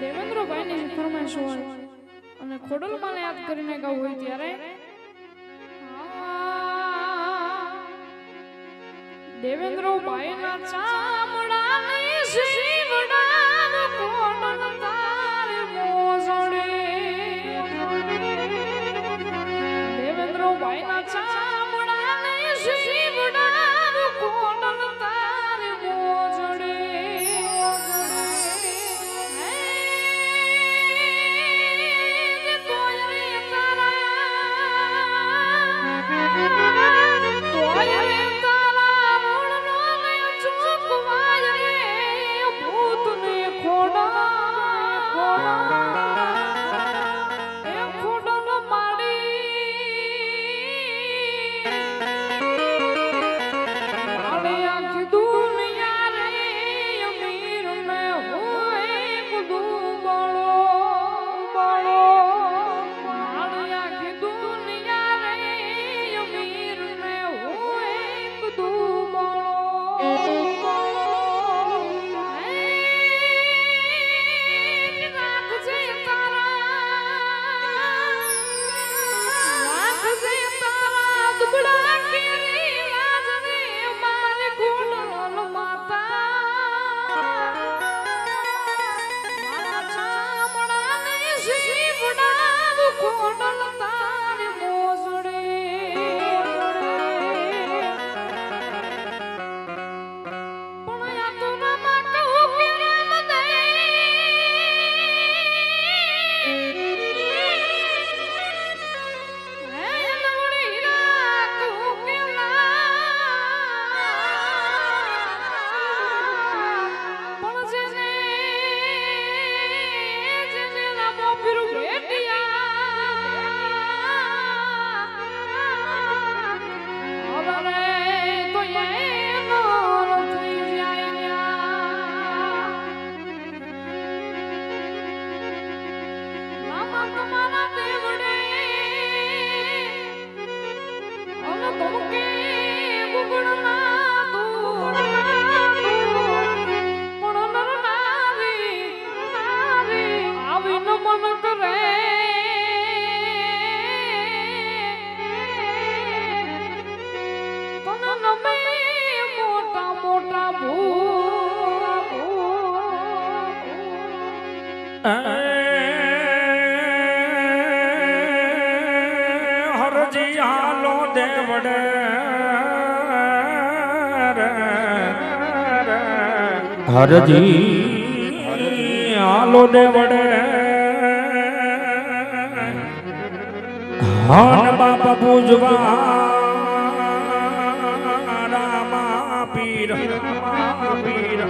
દેવેન્દ્રભાઈની ફરમાઈશ હોય અને ખોડલ ખોડલમાં યાદ કરીને ગાવું હોય ત્યારે દેવેન્દ્રભાઈના ચામડા શ્રી 国 હરજી આલો ને વડે. હન બાપા પૂજવા રામા પીર પીર.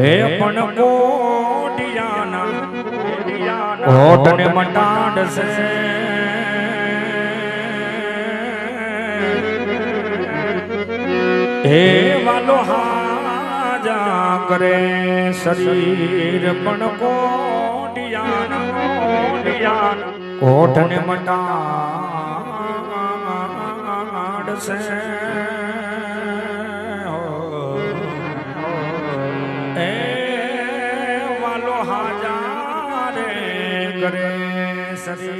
હે પણ કોડિયાના કોટ ને મટાડ સે હે વાલો હા. કરે શરીર પણ કોટિયાન કોટિયાન. કોઠને મટાડશે. એ વાલો હાજા રે કરે શરીર.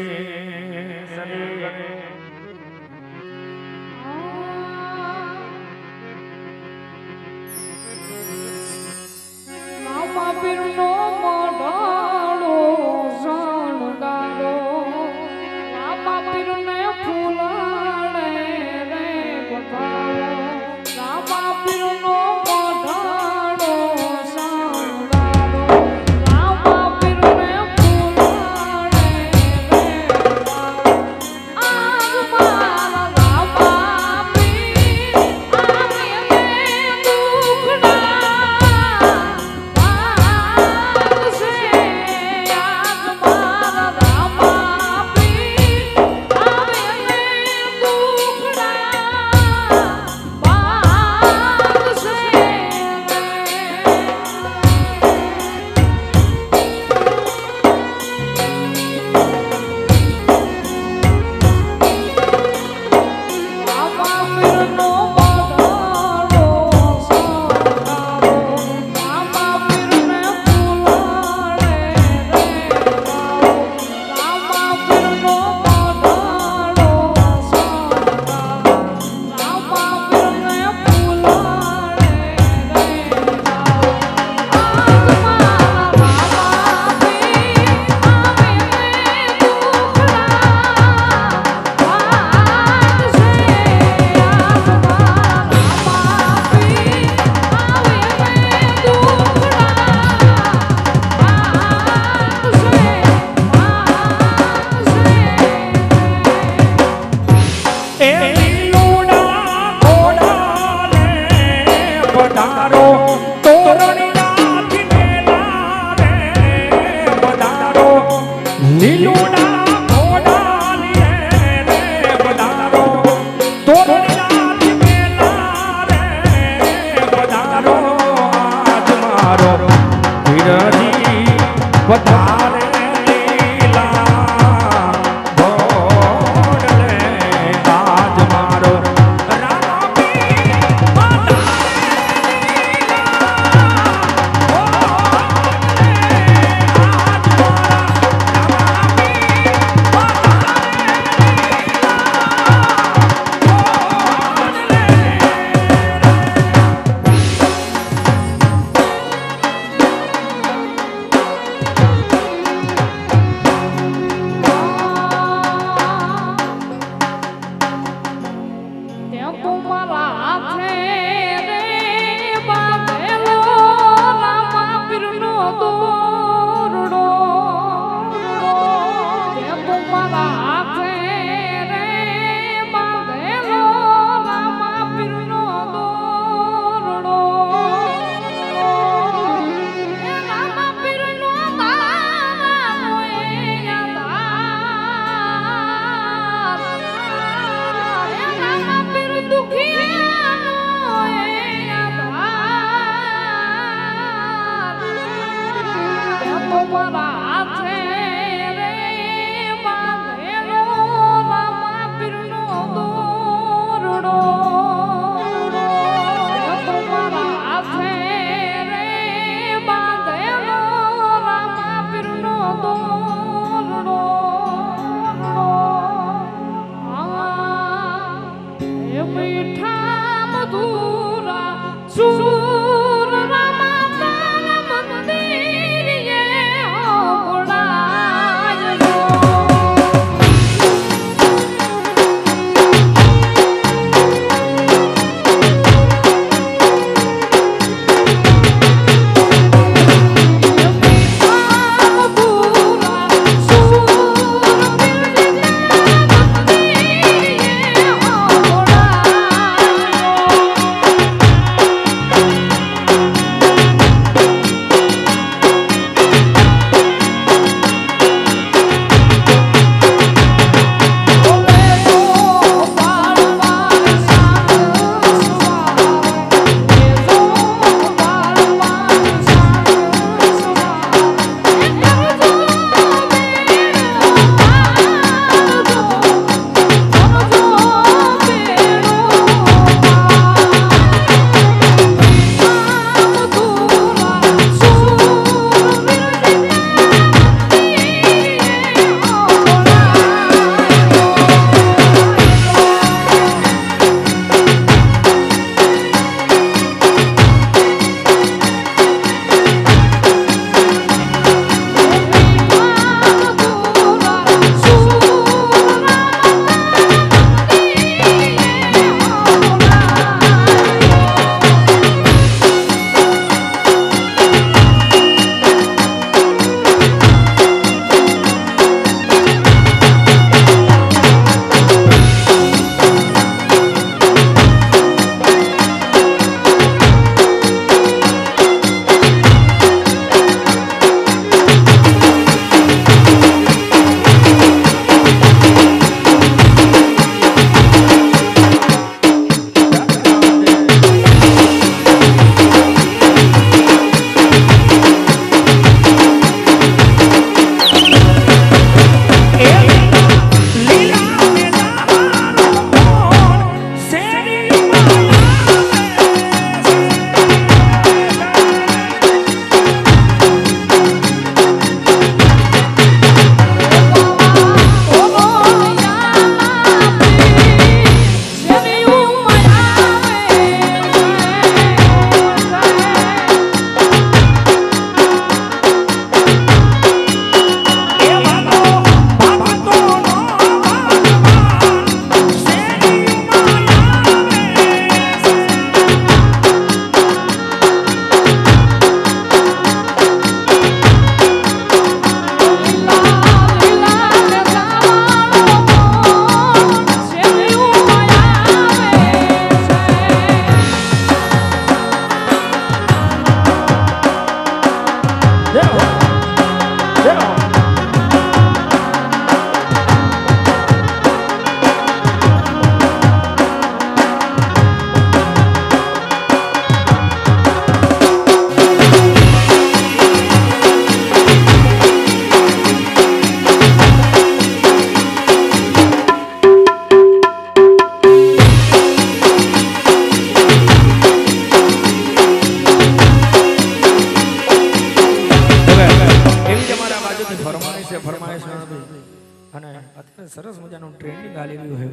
ગાવી હોય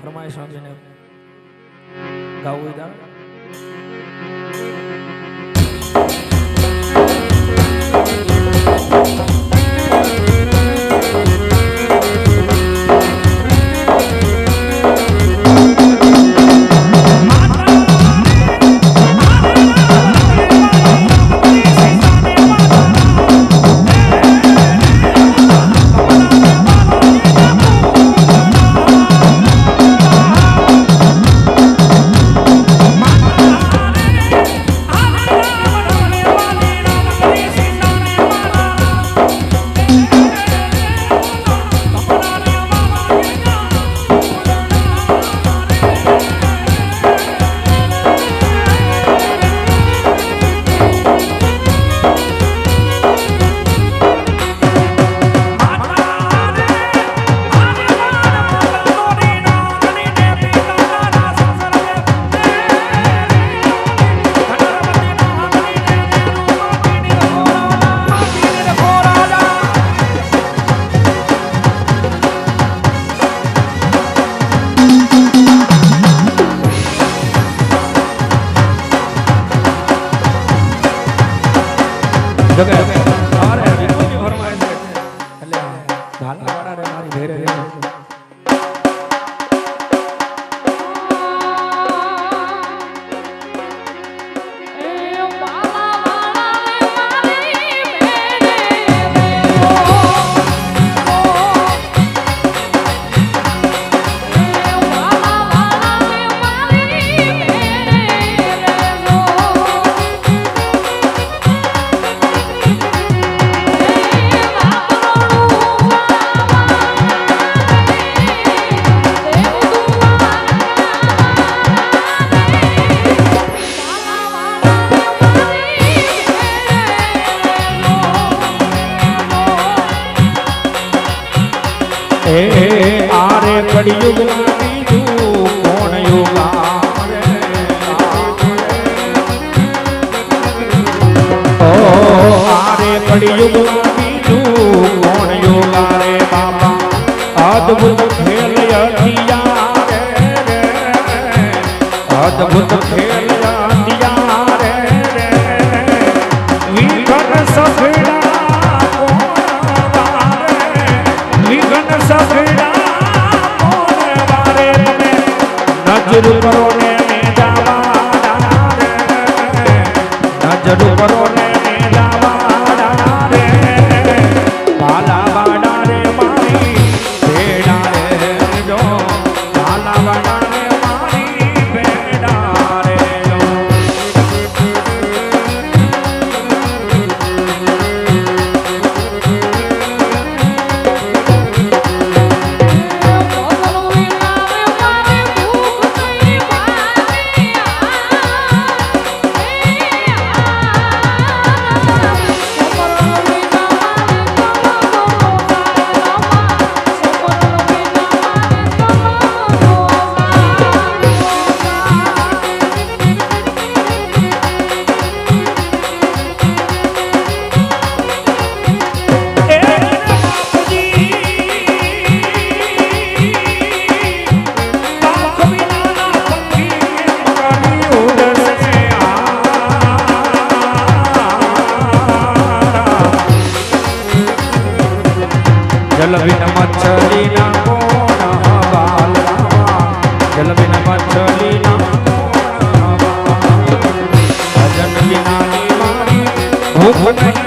ફરમાય સ્વામીને ગાવું હોય ગાવ 你就跟。હું